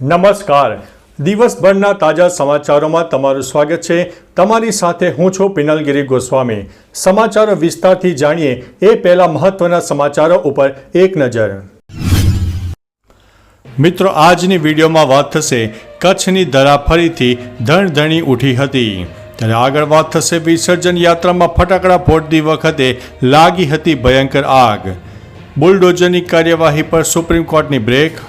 નમસ્કાર. દિવસભરના તાજા સમાચારોમાં તમારું સ્વાગત છે. તમારી સાથે હું છું પિનલગીરી ગોસ્વામી. સમાચારો વિસ્તારથી જાણીએ એ પહેલા મહત્વના સમાચારો ઉપર એક નજર. મિત્રો, આજની વિડીયોમાં વાત થશે કચ્છની ધરા ફરીથી ધણધણી ઉઠી હતી. ત્યારે આગળ વાત થશે વિસર્જન યાત્રામાં ફટાકડા ફોડતી વખતે લાગી હતી ભયંકર આગ. બુલડોઝરની કાર્યવાહી પર સુપ્રીમ કોર્ટની બ્રેક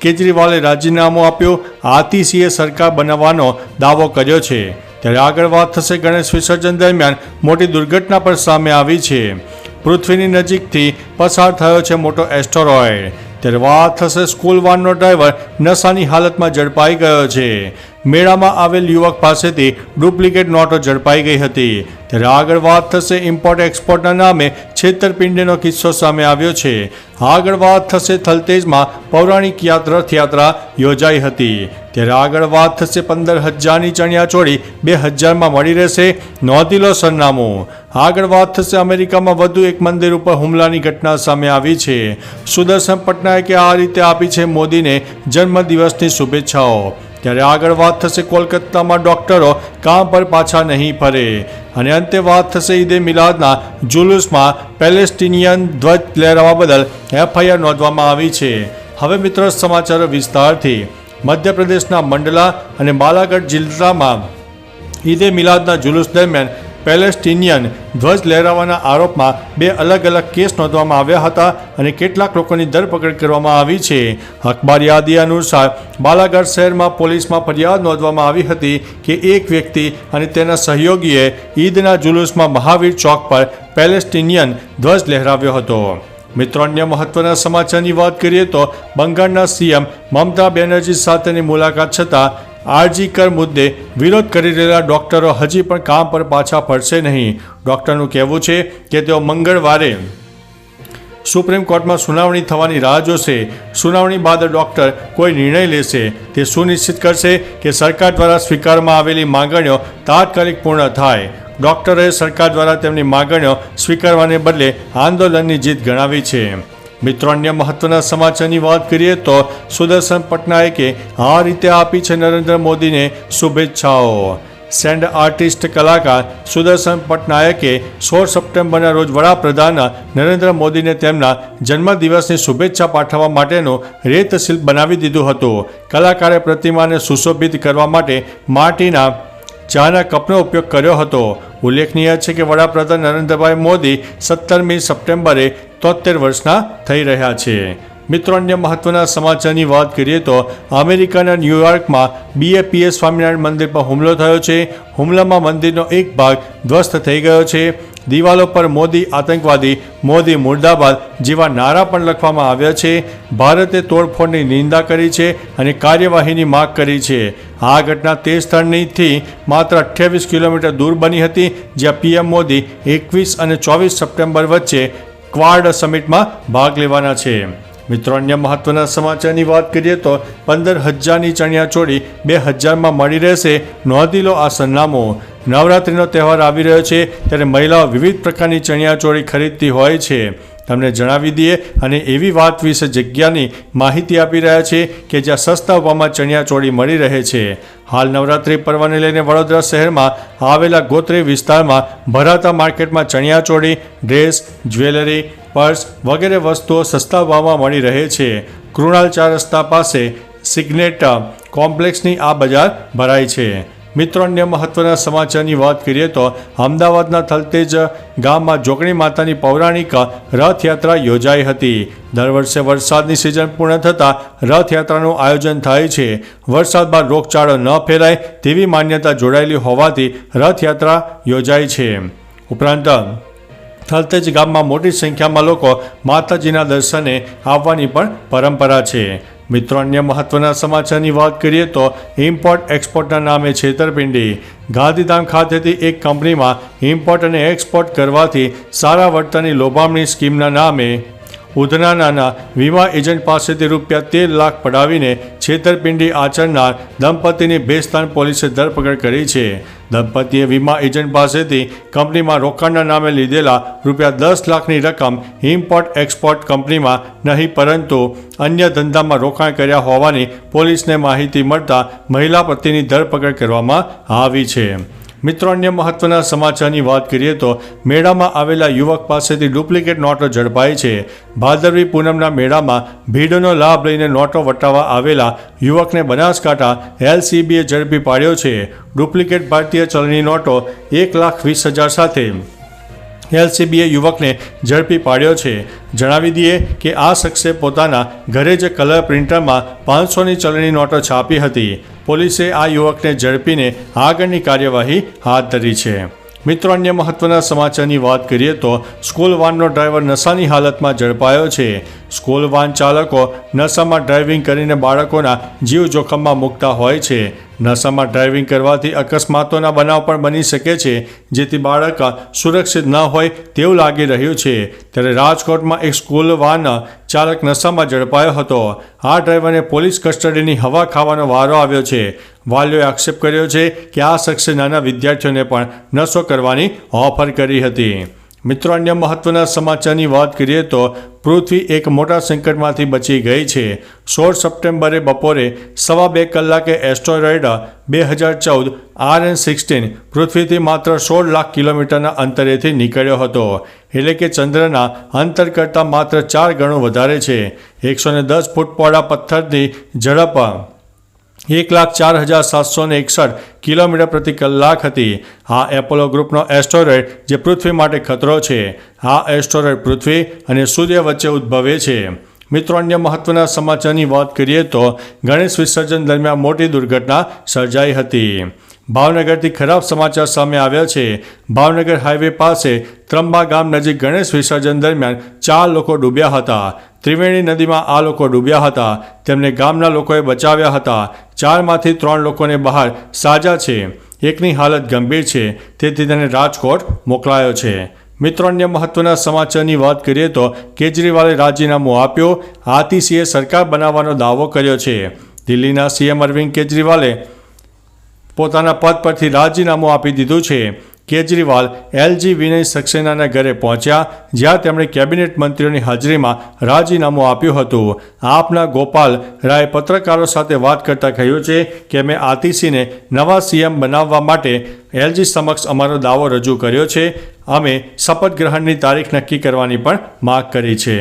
કેજરીવાલે રાજીનામું આપ્યું. આતિશીએ સરકાર બનાવવાનો દાવો કર્યો છે. ત્યારે આગળ વાત થશે ગણેશ વિસર્જન દરમિયાન મોટી દુર્ઘટના પણ સામે આવી છે. પૃથ્વીની નજીકથી પસાર થયો છે મોટો એસ્ટરોઇડ. ત્યારે વાત થશે સ્કૂલ વાનનો ડ્રાઈવર નશાની હાલતમાં ઝડપાઈ ગયો છે. મેળામાં આવેલ યુવક પાસેથી ડુપ્લિકેટ નોટો ઝડપાઈ ગઈ હતી. ત્યારે આગળ વાત થશે ઇમ્પોર્ટ એક્સપોર્ટના નામે છેતરપિંડીનો કિસ્સો સામે આવ્યો છે. આગળ વાત થશે થલતેજમાં પૌરાણિક યાત્રા રથયાત્રા યોજાઈ હતી. ત્યારે આગળ વાત થશે પંદર હજારની ચણિયાચોળી બે હજારમાં મળી રહેશે. નોંધી લો સરનામું. આગળ વાત થશે અમેરિકામાં વધુ એક મંદિર ઉપર હુમલાની ઘટના સામે આવી છે. સુદર્શન પટનાયકે આ રીતે આપી છે મોદીને જન્મદિવસની શુભેચ્છાઓ. ત્યારે આગળ વાત થશે કોલકાતામાં ડોક્ટરો, કામ પર પાછા નહીં ફરે. અને અંતે વાત થશે ઈદે મિલાદના જુલુસમાં પેલેસ્ટિનિયન ધ્વજ લહેરાવા બદલ એફઆઈઆર નોંધવામાં આવી છે. હવે મિત્રો સમાચારો વિસ્તારથી. મધ્યપ્રદેશના મંડલા અને બાલાગઢ જિલ્લામાં ઈદે મિલાદના જુલુસ દરમિયાન પેલેસ્ટિનિયન ધ્વજ લહેરાવવાના આરોપમાં બે અલગ અલગ કેસ નોંધવામાં આવ્યા હતા અને કેટલાક લોકોની ધરપકડ કરવામાં આવી છે. અખબાર યાદી અનુસાર બાલાઘાટ શહેરમાં પોલીસમાં ફરિયાદ નોંધવામાં આવી હતી કે એક વ્યક્તિ અને તેના સહયોગીએ ઈદના જુલુસમાં મહાવીર ચોક પર પેલેસ્ટિનિયન ધ્વજ લહેરાવ્યો હતો. મિત્રો, અન્ય મહત્વના સમાચારની વાત કરીએ તો બંગાળના સીએમ મમતા બેનર્જી સાથેની મુલાકાત છતાં આરજી કર મુદ્દે વિરોધ કરી રહેલા ડોક્ટરો હજી પણ કામ પર પાછા ફરશે નહીં. ડોક્ટરનું કહેવું છે કે તેઓ મંગળવારે સુપ્રીમ કોર્ટમાં સુનાવણી થવાની રાહ જોશે. સુનાવણી બાદ ડોક્ટર કોઈ નિર્ણય લેશે. તે સુનિશ્ચિત કરશે કે સરકાર દ્વારા સ્વીકારવામાં આવેલી માંગણીઓ તાત્કાલિક પૂર્ણ થાય. ડોક્ટરોએ સરકાર દ્વારા તેમની માંગણીઓ સ્વીકારવાને બદલે આંદોલનની જીત ગણાવી છે. મિત્રો, અન્ય મહત્વના સમાચારની વાત કરીએ તો સુદર્શન પટનાયકે આ રીતે આપી છે નરેન્દ્ર મોદીને શુભેચ્છાઓ. સેન્ડ આર્ટિસ્ટ કલાકાર સુદર્શન પટનાયકે સોળ સપ્ટેમ્બરના રોજ વડાપ્રધાન નરેન્દ્ર મોદીને તેમના જન્મદિવસની શુભેચ્છા પાઠવવા માટેનું રેત શિલ્પ બનાવી દીધું હતું. કલાકારે પ્રતિમાને સુશોભિત કરવા માટે માટીના ચાના કપનો ઉપયોગ કર્યો હતો. ઉલ્લેખનીય છે કે વડાપ્રધાન નરેન્દ્રભાઈ મોદી સત્તરમી સપ્ટેમ્બરે તોતેર વર્ષના થઈ રહ્યા છે. મિત્રો, અન્ય મહત્વના સમાચારની વાત કરીએ તો અમેરિકાના ન્યૂયોર્કમાં બીએપીએસ સ્વામિનારાયણ મંદિર પર હુમલો થયો છે. હુમલામાં મંદિરનો એક ભાગ ધ્વસ્ત થઈ ગયો છે. દિવાલો પર મોદી આતંકવાદી, મોદી મુર્દાબાદ જેવા નારા પણ લખવામાં આવ્યા છે. ભારતે તોડફોડની નિંદા કરી છે અને કાર્યવાહીની માગ કરી છે. આ ઘટના તે સ્થળનીથી માત્ર અઠ્યાવીસ કિલોમીટર દૂર બની હતી, જ્યાં પીએમ મોદી એકવીસ અને ચોવીસ સપ્ટેમ્બર વચ્ચે ક્વાડ સમિટમાં ભાગ લેવાના છે. મિત્રો, અન્ય મહત્વના સમાચારની વાત કરીએ તો પંદર હજારની ચણિયાચોળી બે હજારમાં મળી રહેશે. નોંધી લો આ સરનામું. નવરાત્રિનો તહેવાર આવી રહ્યો છે ત્યારે મહિલાઓ વિવિધ પ્રકારની ચણિયાચોળી ખરીદતી હોય છે. તમને જણાવી દઈએ અને એવી વાત વિશે જગ્યાની માહિતી આપી રહ્યા છે કે જ્યાં સસ્તા ભાવમાં ચણિયાચોળી મળી રહે છે. હાલ નવરાત્રિ પર્વને લઈને વડોદરા શહેરમાં આવેલા ગોત્રી વિસ્તારમાં ભરાતા માર્કેટમાં ચણિયાચોળી ડ્રેસ, જ્વેલરી પર્સ વગેરે વસ્તુઓ સસ્તા ભાવમાં મળી રહે છે. કૃણાલ ચાર રસ્તા પાસે સિગ્નેટ કોમ્પ્લેક્સની આ બજાર ભરાય છે. મિત્રો, અન્ય મહત્વના સમાચારની વાત કરીએ તો અમદાવાદના થલતેજ ગામમાં જોગણી માતાની પૌરાણિક રથયાત્રા યોજાઈ હતી. દર વર્ષે વરસાદની સિઝન પૂર્ણ થતાં રથયાત્રાનું આયોજન થાય છે. વરસાદ બાદ રોગચાળો ન ફેલાય તેવી માન્યતા જોડાયેલી હોવાથી રથયાત્રા યોજાય છે. ઉપરાંત થલતેજ ગામમાં મોટી સંખ્યામાં લોકો માતાજીના દર્શને આવવાની પણ પરંપરા છે. મિત્રો, અન્ય મહત્વના સમાચારની વાત કરીએ તો ઇમ્પોર્ટ એક્સપોર્ટના નામે છેતરપિંડી. ગાંધીધામ ખાતેથી એક કંપનીમાં ઇમ્પોર્ટ અને એક્સપોર્ટ કરવાથી સારા વર્તનની લોભામણી સ્કીમના નામે ઉધનાના વીમા એજન્ટ પાસેથી રૂપિયા તેર લાખ પડાવીને છેતરપિંડી આચરનાર દંપતીની ભેસ્તાન પોલીસે ધરપકડ કરી છે. દંપતીએ વીમા એજન્ટ પાસેથી કંપનીમાં રોકાણના નામે લીધેલા રૂપિયા દસ લાખની રકમ ઇમ્પોર્ટ એક્સપોર્ટ કંપનીમાં નહીં પરંતુ અન્ય ધંધામાં રોકાણ કર્યા હોવાની પોલીસને માહિતી મળતા મહિલા પતિની ધરપકડ કરવામાં આવી છે. મિત્રો, અન્ય મહત્વના સમાચારની વાત કરીએ તો મેળામાં આવેલા યુવક પાસેથી ડુપ્લિકેટ નોટો ઝડપાઈ છે. ભાદરવી પૂનમના મેળામાં ભીડનો લાભ લઈને નોટો વટાવવા આવેલા યુવકને બનાસકાંઠા એલસીબીએ ઝડપી પાડ્યો છે. ડુપ્લિકેટ ભારતીય ચલણી નોટો એક લાખ વીસ હજાર સાથે. એલસીબીએ યુવકને ઝડપી પાડ્યો છે. જણાવી દઈએ કે આ શખ્સે પોતાના ઘરે જ કલર પ્રિન્ટરમાં પાંચસોની ચલણી નોટો છાપી હતી. પોલીસે આ યુવકને ઝડપીને આગળની કાર્યવાહી હાથ ધરી છે. મિત્રો, અન્ય મહત્વના સમાચારની વાત કરીએ તો સ્કૂલ વાનનો ડ્રાઈવર નશાની હાલતમાં ઝડપાયો છે. સ્કૂલ વાન ચાલકો નશામાં ડ્રાઇવિંગ કરીને બાળકોના જીવ જોખમમાં મૂકતા હોય છે. નશામાં ડ્રાઇવિંગ કરવાથી અકસ્માતોના બનાવ પણ બની શકે છે, જેથી બાળક સુરક્ષિત ન હોય તેવું લાગી રહ્યું છે. ત્યારે રાજકોટમાં એક સ્કૂલ વાન ચાલક નશામાં ઝડપાયો હતો. આ ડ્રાઈવરને પોલીસ કસ્ટડીની હવા ખાવાનો વારો આવ્યો છે. વાલીઓએ આક્ષેપ કર્યો છે કે આ શખ્સે નાના વિદ્યાર્થીઓને પણ નશો કરવાની ઓફર કરી હતી. મિત્રો, અન્ય મહત્વના સમાચારની વાત કરીએ તો પૃથ્વી એક મોટા સંકટમાંથી બચી ગઈ છે. સોળ સપ્ટેમ્બરે બપોરે સવા બે કલાકે એસ્ટોરોઇડ બે હજાર ચૌદ આર એન સિક્સટીન પૃથ્વીથી માત્ર સોળ લાખ કિલોમીટરના અંતરેથી નીકળ્યો હતો. એટલે કે ચંદ્રના અંતર કરતાં માત્ર ચાર ગણું વધારે છે. એકસો દસ ફૂટ પહોળા પથ્થરની ઝડપ એક લાખ ચાર હજાર સાતસો ને એકસઠ કિલોમીટર પ્રતિ કલાક હતી. આ એપોલો ગ્રુપનો એસ્ટોરોઇડ જે પૃથ્વી માટે ખતરો છે. આ એસ્ટોરોઇડ પૃથ્વી અને સૂર્ય વચ્ચે ઉદ્ભવે છે. મિત્રો, અન્ય મહત્વના સમાચારની વાત કરીએ તો ગણેશ વિસર્જન દરમિયાન મોટી દુર્ઘટના સર્જાઈ હતી. ભાવનગરથી ખરાબ સમાચાર સામે આવ્યા છે. ભાવનગર હાઈવે પાસે ત્રંબા ગામ નજીક ગણેશ વિસર્જન દરમિયાન ચાર લોકો ડૂબ્યા હતા. ત્રિવેણી નદીમાં આ લોકો ડૂબ્યા હતા. તેમને ગામના લોકોએ બચાવ્યા હતા. ચારમાંથી ત્રણ લોકોને બહાર સાજા છે. એકની હાલત ગંભીર છે. તેથી તેને રાજકોટ મોકલાયો છે. મિત્રો, અન્ય મહત્વના સમાચારની વાત કરીએ તો કેજરીવાલે રાજીનામું આપ્યો. આતિશીએ સરકાર બનાવવાનો દાવો કર્યો છે. દિલ્હીના સીએમ અરવિંદ કેજરીવાલે પોતાના પદ પરથી રાજીનામું આપી દીધું છે. કેજરીવાલ એલજી વિનય સક્સેનાના ઘરે પહોંચ્યા, જ્યાં તેમણે કેબિનેટ મંત્રીઓની હાજરીમાં રાજીનામું આપ્યું હતું. આપના ગોપાલ રાય પત્રકારો સાથે વાત કરતા કહ્યું છે કે મેં આતિશીને નવા સીએમ બનાવવા માટે એલજી સમક્ષ અમારો દાવો રજૂ કર્યો છે. અમે શપથ ગ્રહણની તારીખ નક્કી કરવાની પણ માગ કરી છે.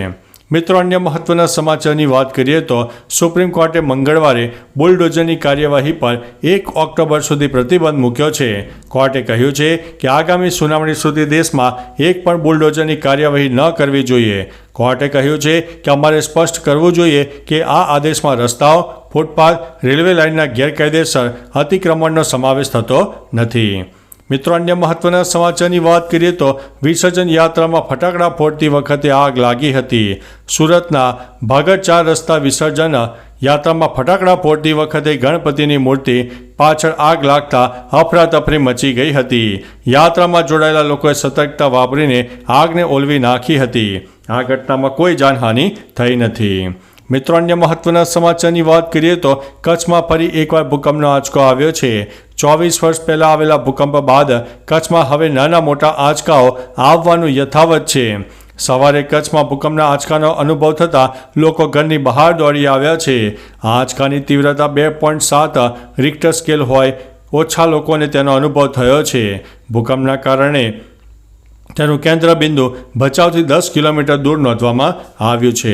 મિત્રો, અન્ય મહત્વના સમાચારની વાત કરીએ તો સુપ્રીમ કોર્ટે મંગળવારે બુલડોઝરની કાર્યવાહી પર એક ઓક્ટોબર સુધી પ્રતિબંધ મૂક્યો છે. કોર્ટે કહ્યું છે કે આગામી સુનાવણી સુધી દેશમાં એક પણ બુલડોઝરની કાર્યવાહી ન કરવી જોઈએ. કોર્ટે કહ્યું છે કે અમારે સ્પષ્ટ કરવું જોઈએ કે આ આદેશમાં રસ્તાઓ, ફૂટપાથ, રેલવે લાઇનના ગેરકાયદેસર અતિક્રમણનો સમાવેશ થતો નથી. મિત્રો, અન્ય મહત્વના સમાચારની વાત કરીએ તો વિસર્જન યાત્રામાં ફટાકડા ફોડતી વખતે આગ લાગી હતી. સુરતના ભાગર ચાર રસ્તા વિસર્જન યાત્રામાં ફટાકડા ફોડતી વખતે ગણપતિની મૂર્તિ પાછળ આગ લાગતા અફરાતફરી મચી ગઈ હતી. યાત્રામાં જોડાયેલા લોકોએ સતર્કતા વાપરીને આગને ઓલવી નાખી હતી. આ ઘટનામાં કોઈ જાનહાનિ થઈ નથી. મિત્રો, અન્ય મહત્વના સમાચારની વાત કરીએ તો કચ્છમાં ફરી એકવાર ભૂકંપનો આંચકો આવ્યો છે. ચોવીસ વર્ષ પહેલાં આવેલા ભૂકંપ બાદ કચ્છમાં હવે નાના મોટા આંચકાઓ આવવાનું યથાવત છે. સવારે કચ્છમાં ભૂકંપના આંચકાનો અનુભવ થતાં લોકો ઘરની બહાર દોડી આવ્યા છે. આંચકાની તીવ્રતા બે પોઈન્ટ સાત રિક્ટર સ્કેલ હોય ઓછા લોકોને તેનો અનુભવ થયો છે. ભૂકંપના કારણે તેનું કેન્દ્ર બિંદુ ભચાઉથી દસ કિલોમીટર દૂર નોંધવામાં આવ્યું છે.